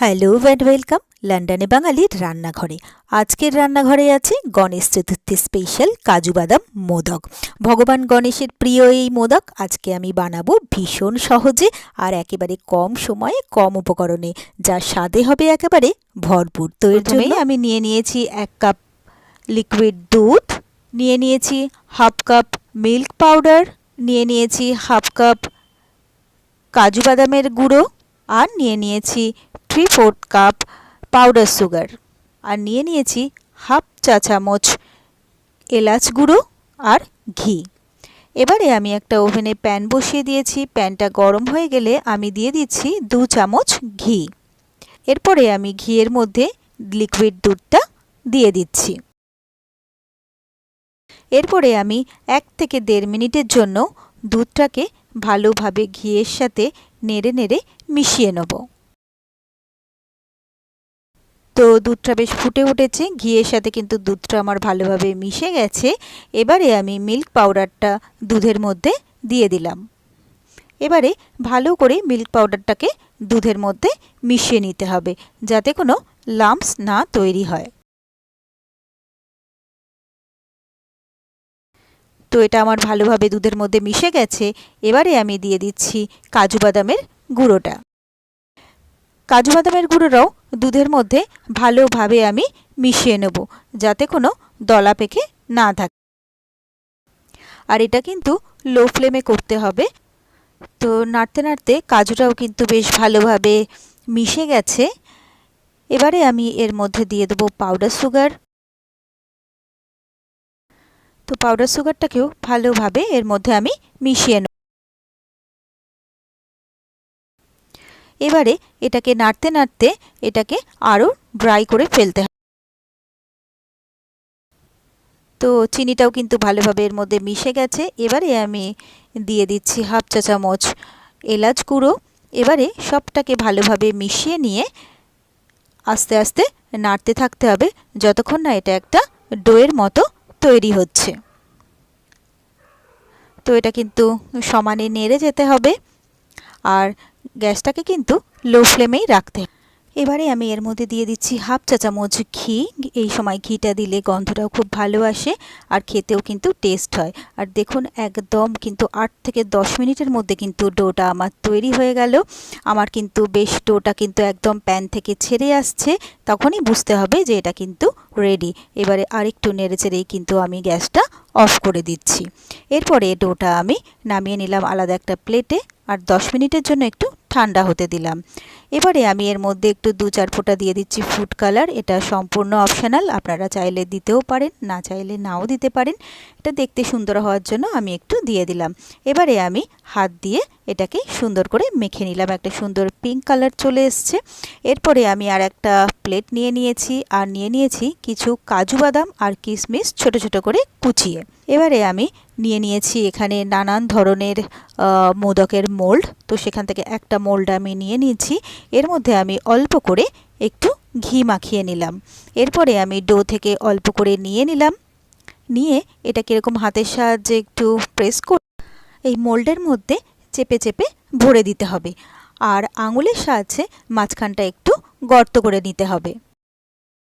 Hello and welcome লন্ডনে বাঙালির রান্নাঘরে। আজকের রান্নাঘরে আছে গণেশ চতুর্থী স্পেশাল কাজু বাদাম মোদক। ভগবান গণেশের প্রিয় এই মোদক। আজকে আমি বানাবো ভীষণ সহজে আর একেবারে কম সময়ে কম উপকরণে। যা স্বাদে হবে একেবারে ভরপুর। তো এর জন্য আমি নিয়ে নিয়েছি এক কাপ লিকুইড দুধ নিয়ে নিয়েছি হাফ কাপ মিল্ক পাউডার নিয়ে নিয়েছি হাফ কাপ কাজু বাদামের গুঁড়ো আর নিয়ে নিয়েছি three fourth cup powder sugar আর নিয়ে নিয়েছি হাফ চা চামচ এলাচ গুঁড়ো আর ঘি। এবারে আমি একটা ওভেনে প্যান বসিয়ে দিয়েছি। প্যানটা গরম হয়ে গেলে আমি দিয়ে দিচ্ছি দু চামচ ঘি। এরপরে আমি ঘিয়ের মধ্যে লিকুইড দুধটা দিয়ে দিচ্ছি। এরপরে আমি এক থেকে দেড় মিনিটের জন্য দুধটাকে ভালোভাবে ঘিয়ের সাথে নেড়ে নেড়ে মিশিয়ে নেব। তো দুধটা বেশ ফুটে উঠেছে। ঘিয়ের সাথে কিন্তু দুধটা আমার ভালোভাবে মিশে গেছে। এবারে আমি মিল্ক পাউডারটা দুধের মধ্যে দিয়ে দিলাম। এবারে ভালো করে মিল্ক পাউডারটাকে দুধের মধ্যে মিশিয়ে নিতে হবে, যাতে কোনো লাম্পস না তৈরি হয়। তো এটা আমার ভালোভাবে দুধের মধ্যে মিশে গেছে। এবারে আমি দিয়ে দিচ্ছি কাজু বাদামের গুঁড়োটা। কাজু বাদামের গুঁড়োটাও দুধের মধ্যে ভালোভাবে আমি মিশিয়ে নেব, যাতে কোনো দলা পেকে না থাকে। আর এটা কিন্তু লো ফ্লেমে করতে হবে। তো নাড়তে নাড়তে কাজুটাও কিন্তু বেশ ভালোভাবে মিশে গেছে। এবারে আমি এর মধ্যে দিয়ে দেবো পাউডার সুগার তো পাউডার সুগারটাকেও ভালোভাবে এর মধ্যে আমি মিশিয়ে নেব। এবারে এটাকে নাড়তে নাড়তে এটাকে আরও ড্রাই করে ফেলতে হবে। তো চিনিটাও কিন্তু ভালোভাবে এর মধ্যে মিশে গেছে। এবারে আমি দিয়ে দিচ্ছি হাফ চা চামচ এলাচ গুঁড়ো। এবারে সবটাকে ভালোভাবে মিশিয়ে নিয়ে আস্তে আস্তে নাড়তে থাকতে হবে যতক্ষণ না এটা একটা ডোয়ের মতো তৈরি হচ্ছে। তো এটা কিন্তু সমানে নেড়ে যেতে হবে। আর গ্যাসটাকে কিন্তু লো ফ্লেমেই রাখতে। এবারে আমি এর মধ্যে দিয়ে দিচ্ছি হাফ চা চামচ ঘি। এই সময় ঘিটা দিলে গন্ধটাও খুব ভালো আসে আর খেতেও কিন্তু টেস্ট হয়। আর দেখুন, একদম কিন্তু আট থেকে দশ মিনিটের মধ্যে কিন্তু ডোটা আমার তৈরি হয়ে গেল। আমার কিন্তু বেশ ডোটা কিন্তু একদম প্যান থেকে ছেড়ে আসছে। তখনই বুঝতে হবে যে এটা কিন্তু রেডি এবারে আরেকটু নেড়ে চেড়েই কিন্তু আমি গ্যাসটা অফ করে দিচ্ছি। এরপরে ডোটা আমি নামিয়ে নিলাম আলাদা একটা প্লেটে আর দশ মিনিটের জন্য একটু ঠান্ডা হতে দিলাম। এবারে আমি এর মধ্যে একটু দু চার ফোঁটা দিয়ে দিচ্ছি ফুড কালার এটা সম্পূর্ণ অপশনাল আপনারা চাইলে দিতেও পারেন, না চাইলে নাও দিতে পারেন। এটা দেখতে সুন্দর হওয়ার জন্য আমি একটু দিয়ে দিলাম। এবারে আমি হাত দিয়ে এটাকে সুন্দর করে মেখে নিলাম। একটা সুন্দর পিঙ্ক কালার চলে এসছে। এরপরে আমি আর একটা প্লেট নিয়ে নিয়েছি, আর নিয়ে নিয়েছি কিছু কাজু বাদাম আর কিশমিশ ছোট ছোট করে কুচিয়ে। এবারে আমি নিয়ে নিয়েছি এখানে নানান ধরনের মোদকের মোল্ড। তো সেখান থেকে একটা মোল্ড আমি নিয়ে নিয়েছি। এর মধ্যে আমি অল্প করে একটু ঘি মাখিয়ে নিলাম। এরপরে আমি ডো থেকে অল্প করে নিয়ে নিলাম। নিয়ে এটা কীরকম হাতের সাহায্যে একটু প্রেস করে, এই মোল্ডের মধ্যে চেপে চেপে ভরে দিতে হবে। আর আঙুলের সাহায্যে মাঝখানটা একটু গর্ত করে নিতে হবে।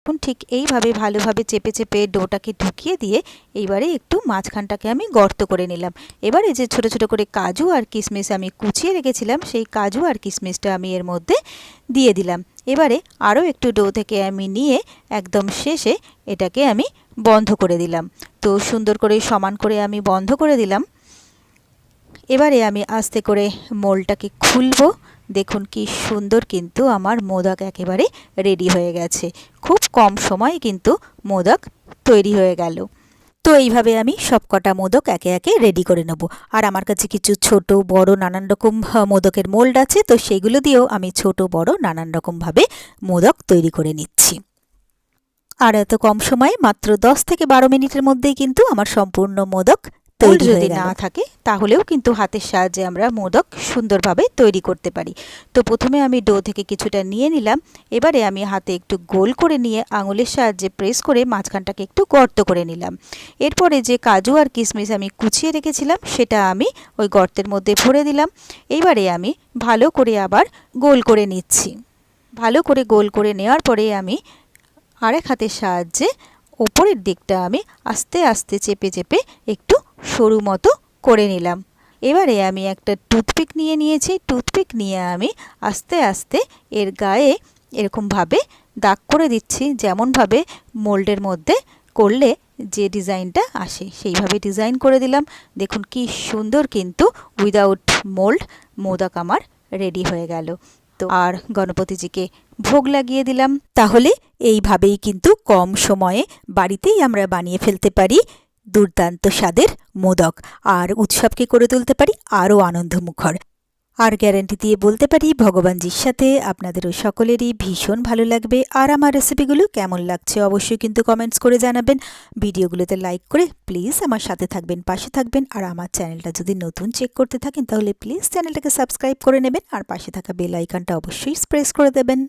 এখন ঠিক এইভাবে ভালোভাবে চেপে চেপে ডোটাকে ঢুকিয়ে দিয়ে এইবারে একটু মাঝখানটাকে আমি গর্ত করে নিলাম। এবারে যে ছোট ছোট করে কাজু আর কিশমিশ আমি কুচিয়ে রেখেছিলাম, সেই কাজু আর কিশমিশটা আমি এর মধ্যে দিয়ে দিলাম। এবারে আরও একটু ডো থেকে আমি নিয়ে একদম শেষে এটাকে আমি বন্ধ করে দিলাম। তো সুন্দর করে সমান করে আমি বন্ধ করে দিলাম। এবারে আমি আস্তে করে মোলটাকে খুলবো। দেখুন কি সুন্দর কিন্তু আমার মোদক একেবারে রেডি হয়ে গেছে। খুব কম সময়ে কিন্তু মোদক তৈরি হয়ে গেল। তো এইভাবে আমি সবকটা মোদক একে একে রেডি করে নেব। আর আমার কাছে কিছু ছোট, বড়, নানান রকম মোদকের মোল্ড আছে, তো সেগুলো দিয়েও আমি ছোট, বড়, নানান রকমভাবে মোদক তৈরি করে নিচ্ছি। আর এত কম সময়ে মাত্র দশ থেকে বারো মিনিটের মধ্যেই কিন্তু আমার সম্পূর্ণ মোদক তৈরি যদি না থাকে তাহলেও কিন্তু হাতের সাহায্যে আমরা মোদক সুন্দরভাবে তৈরি করতে পারি। তো প্রথমে আমি ডো থেকে কিছুটা নিয়ে নিলাম। এবারে আমি হাতে একটু গোল করে নিয়ে আঙুলের সাহায্যে প্রেস করে মাঝখানটাকে একটু গর্ত করে নিলাম। এরপরে যে কাজু আর কিশমিশ আমি কুচিয়ে রেখেছিলাম সেটা আমি ওই গর্তের মধ্যে ভরে দিলাম। এইবারে আমি ভালো করে আবার গোল করে নিচ্ছি। ভালো করে গোল করে নেওয়ার পরে আমি আরেক হাতের সাহায্যে ওপরের দিকটা আমি আস্তে আস্তে চেপে চেপে একটু সরু মতো করে নিলাম। এবারে আমি একটা টুথপিক নিয়ে নিয়েছি। টুথপিক নিয়ে আমি আস্তে আস্তে এর গায়ে এরকমভাবে দাগ করে দিচ্ছি। যেমনভাবে মোল্ডের মধ্যে করলে যে ডিজাইনটা আসে, সেইভাবে ডিজাইন করে দিলাম। দেখুন কি সুন্দর কিন্তু উইদাউট মোল্ড মোদক আমার রেডি হয়ে গেল। তো আর গণপতিজিকে ভোগ লাগিয়ে দিলাম। তাহলে এইভাবেই কিন্তু কম সময়ে বাড়িতেই আমরা বানিয়ে ফেলতে পারি দুর্দান্ত স্বাদের মোদক। আর উৎসবকে করে তুলতে পারি আরও আনন্দমুখর। আর গ্যারান্টি দিয়ে বলতে পারি ভগবানজির সাথে আপনাদেরও সকলেরই ভীষণ ভালো লাগবে। আর আমার রেসিপিগুলো কেমন লাগছে অবশ্যই কিন্তু কমেন্টস করে জানাবেন। ভিডিওগুলোতে লাইক করে প্লিজ আমার সাথে থাকবেন, পাশে থাকবেন। আর আমার চ্যানেলটা যদি নতুন চেক করতে থাকেন তাহলে প্লিজ চ্যানেলটাকে সাবস্ক্রাইব করে নেবেন। আর পাশে থাকা বেল আইকনটা অবশ্যই প্রেস করে দেবেন।